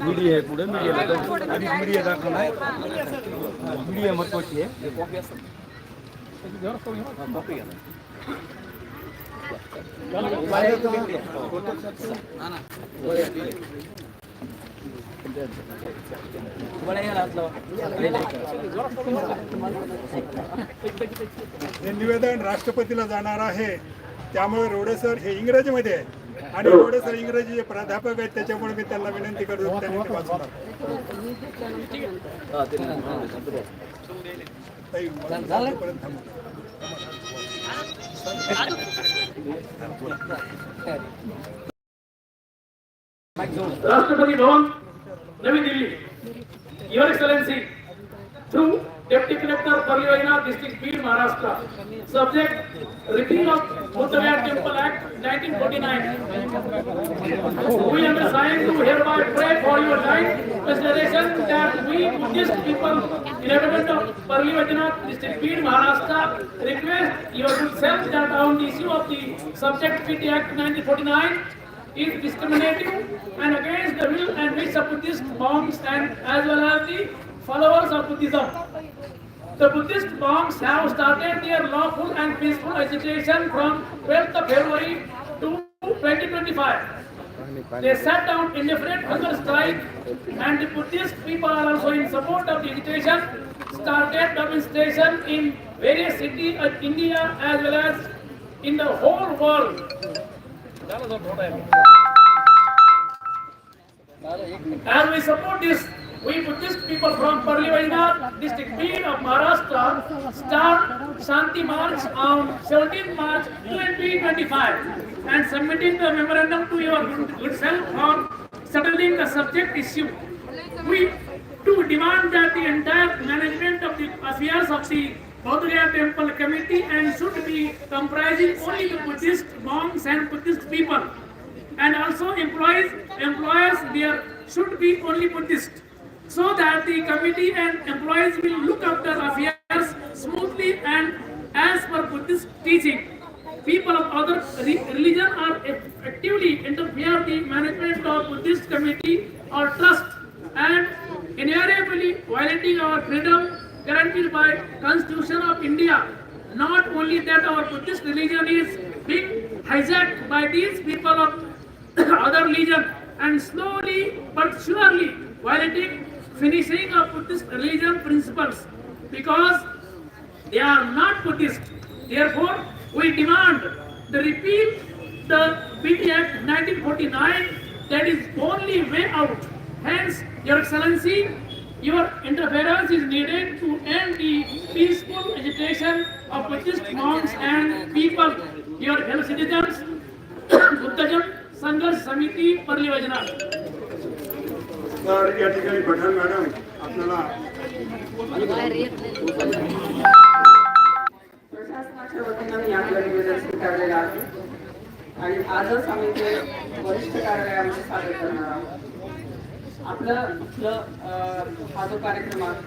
Media आहे पुढे media media दाखवणार मीडिया महत्वाची आहे हे निवेदन राष्ट्रपतीला जाणार आहे. त्यामुळे रोडे सर हे इंग्रजीमध्ये आहे. आणि रोडे सर इंग्रजीचे प्राध्यापक आहेत त्याच्यामुळे मी त्यांना विनंती करतो. Rashtrapati Bhavan Navi Delhi your excellency through deputy collector परियोजना district Beed Maharashtra subject repeal of Buddha Temple Act 1949 we undersign to hereby pray for your kind consideration that we Buddhist people inhabitant of Parli Vajnath district Beed Maharashtra request your good self that on the issue of the subject PT Act 1949 is discriminating and against the will and wish of Buddhist monks and as well as the followers of Buddhism. The Buddhist monks have started their lawful and peaceful agitation from 12th of February to 2025. They sat down indefinite hunger strike and the Buddhist people are also in support of the agitation, started demonstration in various cities of India as well as in the whole world. As we support this, we Buddhist people from Parlivaina district B of Maharashtra start Shanti March on 17th March 2025 and submitting the memorandum to your good self on settling the subject issue. We to demand that the entire management of the affairs of the Bodhgaya Temple Committee and should be comprising only the Buddhist monks and Buddhist people and also employees employers there should be only Buddhist so that the committee and employees will look after affairs smoothly and as per Buddhist teaching. People of other re- religion are effectively interfere the management of Buddhist committee or trust and invariably violating our freedom guaranteed by Constitution of India. Not only that our Buddhist religion is being hijacked by these people of other religion and slowly but surely violating finishing of Buddhist religion principles because they are not Buddhist. Therefore, we demand the repeal the BT Act 1949 that is only way out. Hence, Your Excellency, your interference is needed to end the peaceful agitation of Buddhist monks and people, your fellow citizens, Buddhism समिती परली योजना तर या ठिकाणी Pathan madam आपल्याला प्रशासनाच्या वतीनं मी आपलं निवेदन स्वीकारलेलं आहे आणि आजच आम्ही ते वरिष्ठ कार्यालयामध्ये सादर करणार आहोत आपलं इथलं हा जो कार्यक्रम आहे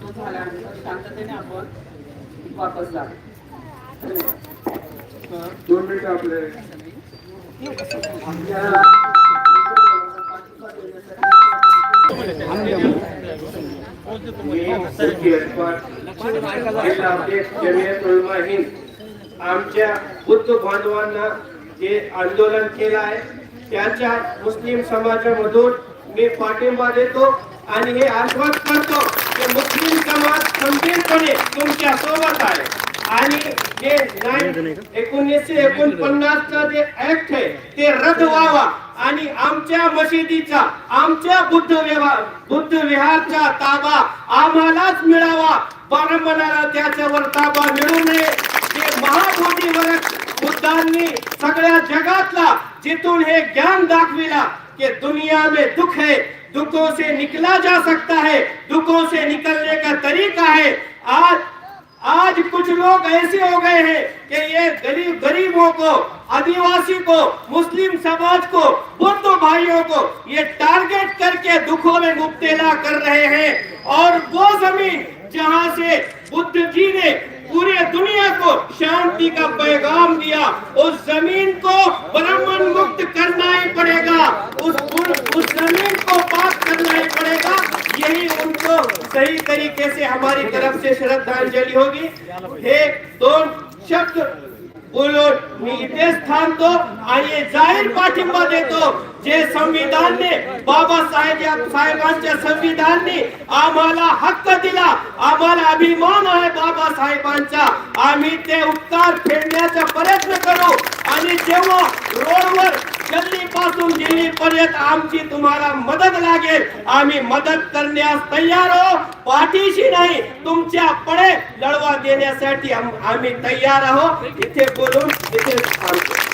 तो झाल्यानंतर शांततेने आपण वापस जातो दोन मिनिटं आपले. आमच्या बुद्ध बांधवांना जे आंदोलन केलं आहे त्याच्या मुस्लिम समाजामधून मी पाठिंबा देतो आणि हे आश्वास करतो की मुस्लिम समाज खंबीरपणे तुमच्यासोबत आहे. आणि जे एकोणीसशे एकोणपन्नासचा जे ऍक्ट आहे ते रद्द व्हावा. आणि आमच्या मशिदीचा आमच्या बुद्ध व्यवहार बुद्ध विहारचा ताबा आम्हालाच मिळावा. परंपराला त्याच्यावर ताबा मिळू नये. जे महाबोधीवर बुद्धांनी सगळ्या जगातला जिथून हे ज्ञान दाखविला कि दुनिया में दुख है, दुखों से निकला जा सकता है, दुखों से निकलने का तरीका है। आज आज कुछ लोग ऐसे हो गए हैं कि ये गरीब गरीबों को, आदिवासी को, मुस्लिम समाज को, बुद्ध भाइयों को ये टारगेट करके दुखों में मुब्तला कर रहे हैं। और वो ज़मीन जहाँ से बुद्ध जी ने पूरे दुनिया को शांति का पैगाम दिया। उस जमीन को ब्राह्मण मुक्त करना ही पड़ेगा। उस उस जमीन को पाक करना ही पड़ेगा। यही उनको सही तरीके से हमारी तरफ से श्रद्धांजलि होगी। हे दोन शब्द बोलून मी इथेच थांबतो आणि हे जाहीर पाठिंबा देतो जे संविधानने बाबासाहेब साहेबांच्या संविधानने आम्हाला हक्क दिला आम्हाला अभिमान आहे बाबासाहेबांचा आम्ही ते उपकार फेडण्याचा प्रयत्न करू आणि जेव्हा रोडवर दिल्ली पासून दिल्ली पर्यंत आमची तुम्हाला मदत लागेल आम्ही मदत करण्यास तयार हो पाठीशी नाही तुमच्या पडे लढवा देण्यासाठी आम्ही तयार आहोत. इथे बोलून इथे थांबतो.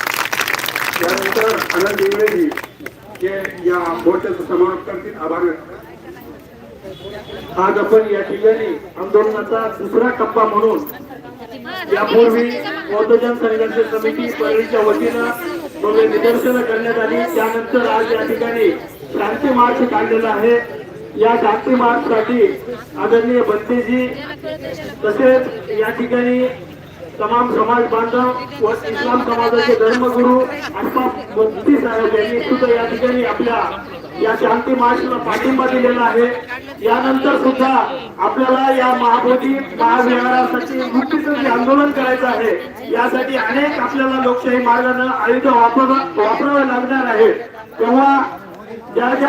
आनंद इंग्रजी जे या मोर्चाचा समारोप करतील आभार व्यक्त आज आपण या ठिकाणी आंदोलनाचा दुसरा टप्पा म्हणून यापूर्वी बौद्धजन संघर्ष समिती परळीच्या वतीनं भव्य निदर्शनं करण्यात आली. त्यानंतर आज या ठिकाणी क्रांती मार्च काढलेला आहे. या क्रांती मार्च साठी आदरणीय बंतेजी तसेच या ठिकाणी तमाम समाज बांधव व इस्लाम समाजाचे धर्मगुरू अशफाक मुफ्ती साहेब यांनी सुद्धा या ठिकाणी आपल्या या शांती मार्चला पाठिंबा दिलेला आहे. यानंतर सुद्धा आपल्याला या महाबोधी महाविहारासाठी मुक्तीचं जे आंदोलन करायचं आहे यासाठी अनेक आपल्याला लोकशाही मार्गानं आयुध वापर वापरावे लागणार आहे. तेव्हा ज्या ज्या